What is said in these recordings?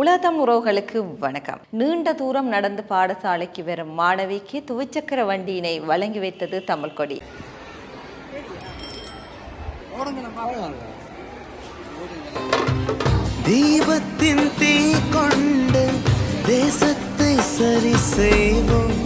உலகம் உறவுகளுக்கு வணக்கம். நீண்ட தூரம் நடந்து பாடசாலைக்கு வரும் மாணவிக்கு துவிச்சக்கர வண்டியினை வழங்கி வைத்தது தமிழ் கொடி. தீபத்தின் தீ கொண்டு தேசத்தை சரி செய்வோம்.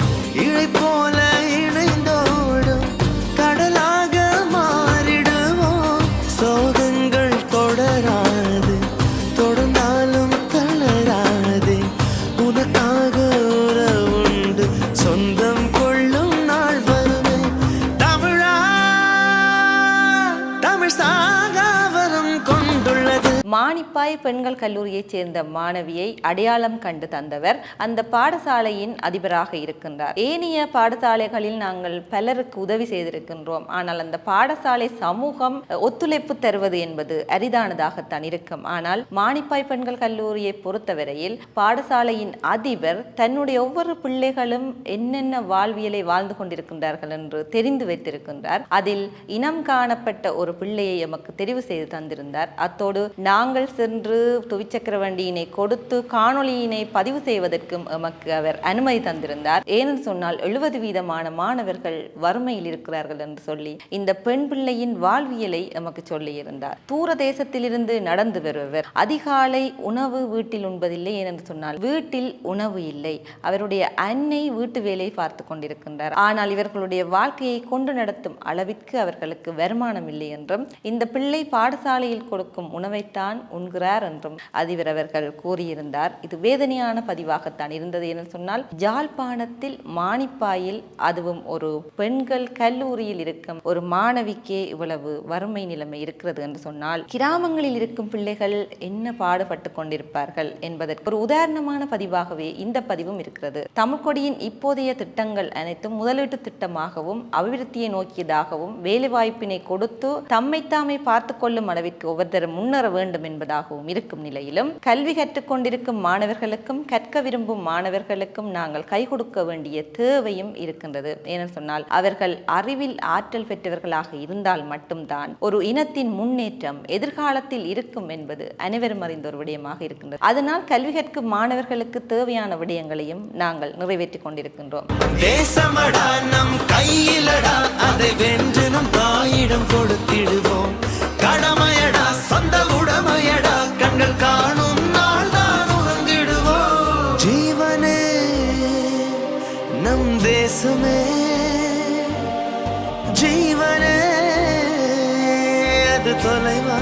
மானிப்பாய் பெண்கள் கல்லூரியைச் சேர்ந்த மாணவியை அடையாளம் கண்டு தந்தவர் அந்த பாடசாலையின் அதிபராக இருக்கின்றார். ஏனைய பாடசாலைகளில் நாங்கள் பலருக்கு உதவி செய்திருக்கின்றோம். ஆனால் அந்த பாடசாலை சமூகம் ஒத்துழைப்பு தருவது என்பது அரிதானதாகத்தான் இருக்கும். ஆனால் மானிப்பாய் பெண்கள் கல்லூரியை பொறுத்தவரையில் பாடசாலையின் அதிபர் தன்னுடைய ஒவ்வொரு பிள்ளைகளும் என்னென்ன வாழ்வியலை வாழ்ந்து கொண்டிருக்கின்றார்கள் என்று தெரிந்து வைத்திருக்கின்றார். அதில் இனம் காணப்பட்ட ஒரு பிள்ளையை எமக்கு தெரிவு செய்து தந்திருந்தார். அத்தோடு நான் நாங்கள் சென்று துவிச்சக்கர வண்டியினை கொடுத்து காணொளியினை பதிவு செய்வதற்கும் எமக்கு அவர் அனுமதி தந்திருந்தார். ஏனென்று சொன்னால் எழுபது வீதமான மாணவர்கள் வறுமையில் இருக்கிறார்கள் என்று சொல்லி இந்த பெண் பிள்ளையின் வாழ்வியலை எமக்கு சொல்லியிருந்தார். தூர தேசத்திலிருந்து நடந்து வருபவர். அதிகாலை உணவு வீட்டில் உண்பதில்லை ஏனென்று சொன்னால் வீட்டில் உணவு இல்லை. அவருடைய அன்னை வீட்டு வேலையை பார்த்து கொண்டிருக்கின்றார். ஆனால் இவர்களுடைய வாழ்க்கையை கொண்டு நடத்தும் அளவிற்கு அவர்களுக்கு வருமானம் இல்லை என்றும் இந்த பிள்ளை பாடசாலையில் கொடுக்கும் உணவைத்தான் உண்கிறார் என்றும் அதிபர் அவர்கள் கூறியிருந்தார். இது வேதனையான பதிவாகத்தான் இருந்தது என்று சொன்னால் ஜாழ்ப்பாணத்தில் மானிப்பாயில் அதுவும் ஒரு பெண்கள் கல்லூரியில் இருக்கும் ஒரு மாணவிக்கே இவ்வளவு வறுமை நிலைமை இருக்கிறது என்று சொன்னால் கிராமங்களில் இருக்கும் பிள்ளைகள் என்ன பாடுபட்டு கொண்டிருப்பார்கள் என்பதற்கு ஒரு உதாரணமான பதிவாகவே இந்த பதிவும் இருக்கிறது. தமிழ்கொடியின் இப்போதைய திட்டங்கள் அனைத்தும் முதலீட்டு திட்டமாகவும் அபிவிருத்தியை நோக்கியதாகவும் வேலைவாய்ப்பினை கொடுத்து தம்மைத்தாமை பார்த்து கொள்ளும் அளவிற்கு ஒவ்வொருத்தரும் முன்னேற வேண்டும் வேண்டும் என்பதாகவும் இருக்கும் நிலையிலும் கல்வி கற்றுக்கொண்டிருக்கும் மாணவர்களுக்கும் கற்க விரும்பும் மாணவர்களுக்கும் நாங்கள் கை கொடுக்க வேண்டிய தேவையும் இருக்கின்றது. ஏன்னு சொன்னால் அவர்கள் அறிவில் ஆற்றல் பெற்றவர்களாக இருந்தால் மட்டும்தான் ஒரு இனத்தின் முன்னேற்றம் எதிர்காலத்தில் இருக்கும் என்பது அனைவரும் அறிந்த ஒரு விடயமாக இருக்கின்றது. அதனால் கல்வி கற்கும் மாணவர்களுக்கு தேவையான விடயங்களையும் நாங்கள் நிறைவேற்றிக் கொண்டிருக்கின்றோம். தேசமடா நம் கையிலடா அதை வென்று நம் தாயிடம் கொடுத்திடுவோம். கடமையடா சொந்த உடமையடா கண்கள் காணும் நாள் தான் உறங்கிடுவோம் ஜீவனே நம் தேசமே. ஜீவனே அது தொலைவா?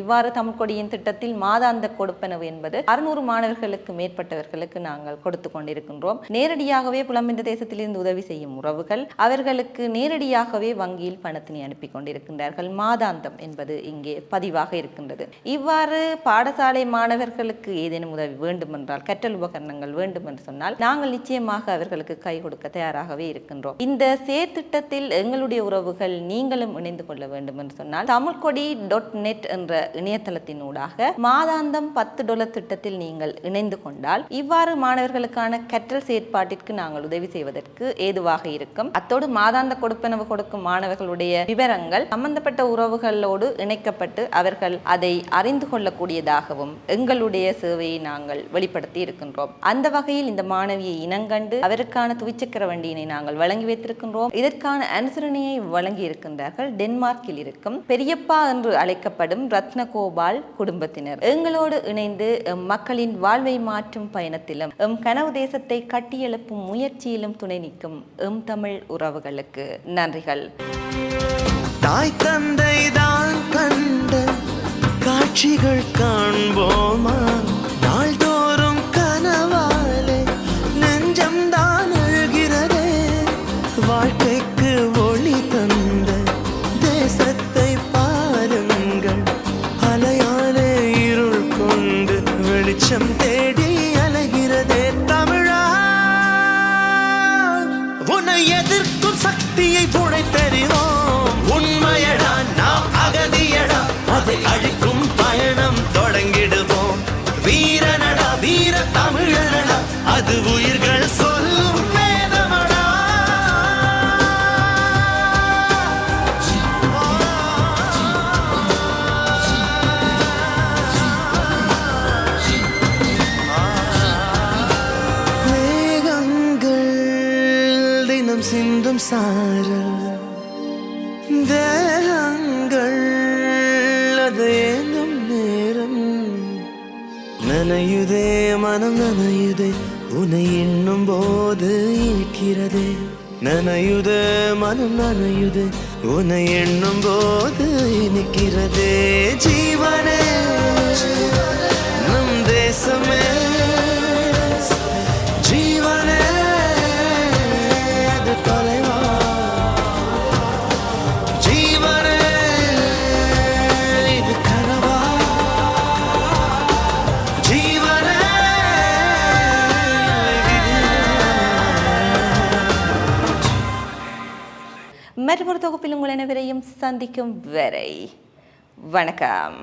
இவ்வாறு தமிழ்கொடியின் திட்டத்தில் மாதாந்த கொடுப்பனவு என்பது அறுநூறு மாணவர்களுக்கு மேற்பட்டவர்களுக்கு நாங்கள் கொடுத்து கொண்டிருக்கின்றோம். நேரடியாகவே புலம்பெயர்ந்த தேசத்திலிருந்து உதவி செய்யும் உறவுகள் அவர்களுக்கு நேரடியாகவே வங்கியில் பணத்தினை அனுப்பி கொண்டிருக்கின்றார்கள். மாதாந்தம் என்பது இங்கே பதிவாக இருக்கின்றது. இவ்வாறு பாடசாலை மாணவர்களுக்கு ஏதேனும் உதவி வேண்டுமென்றால் கற்றல் உபகரணங்கள் வேண்டும் என்று சொன்னால் நாங்கள் நிச்சயமாக அவர்களுக்கு கை கொடுக்க தயாராகவே இருக்கின்றோம். இந்த சேர்த்திட்டத்தில் எங்களுடைய உறவுகள் நீங்களும் இணைந்து கொள்ள வேண்டும் என்று சொன்னால் தமிழ்கொடி டாட் நெட் என்ற இணையதளத்தினூடாக மாதாந்தம் பத்து டாலர் திட்டத்தில் நீங்கள் இணைந்து கொண்டால் இவ்வாறு மாணவர்களுக்கான கற்றல் செயற்பாட்டிற்கு நாங்கள் உதவி செய்வதற்கு ஏதுவாக இருக்கும். அத்தோடு மாதாந்த கொடுப்பனவு கொடுக்கும் மாணவர்களுடைய விவரங்கள் சம்பந்தப்பட்ட உறவுகளோடு இணைக்கப்பட்டு அவர்கள் அதை அறிந்து கொள்ளக்கூடியதாகவும் எங்களுடைய சேவையை நாங்கள் வெளிப்படுத்தி இருக்கின்றோம். அந்த வகையில் இந்த மாணவியை இனங்கண்டு அவருக்கான துவிச்சக்கர வண்டியினை நாங்கள் வழங்கி வைத்திருக்கின்றோம். இதற்கான அனுசரணையை வழங்கி இருக்கின்றார்கள் டென்மார்க்கில் இருக்கும் பெரியப்பா என்று அழைக்கப்படும் ரத்னகோபால் குடும்பத்தினர். எங்களோடு இணைந்து மக்களின் வாழ்வை மாற்றும் பயணத்திலும் எம் கனவு தேசத்தை கட்டியெழுப்பும் முயற்சியிலும் துணை நிற்கும் எம் தமிழ் உறவுகளுக்கு நன்றிகள். தாய் தந்தை தான் கண்ட காட்சிகள் காண்போமா? சக்தியை புழைத்தறிவோம் உண்மையடா நாம் அகதியடா. அதை அழிக்கும் சிந்தும் சாரல் தேகங்கள். அது ஏங்கும் நேரம். நனையுதே மனம் நனையுதே உன்னை எண்ணும் போது இருக்கிறதே. நனையுதே மனம் நனையுதே உன்னை எண்ணும் போது இருக்கிறதே ஜீவனே நம் தேசமே. மற்றொரு உங்கள் அனைவரையும் சந்திக்கும் வரை வணக்கம்.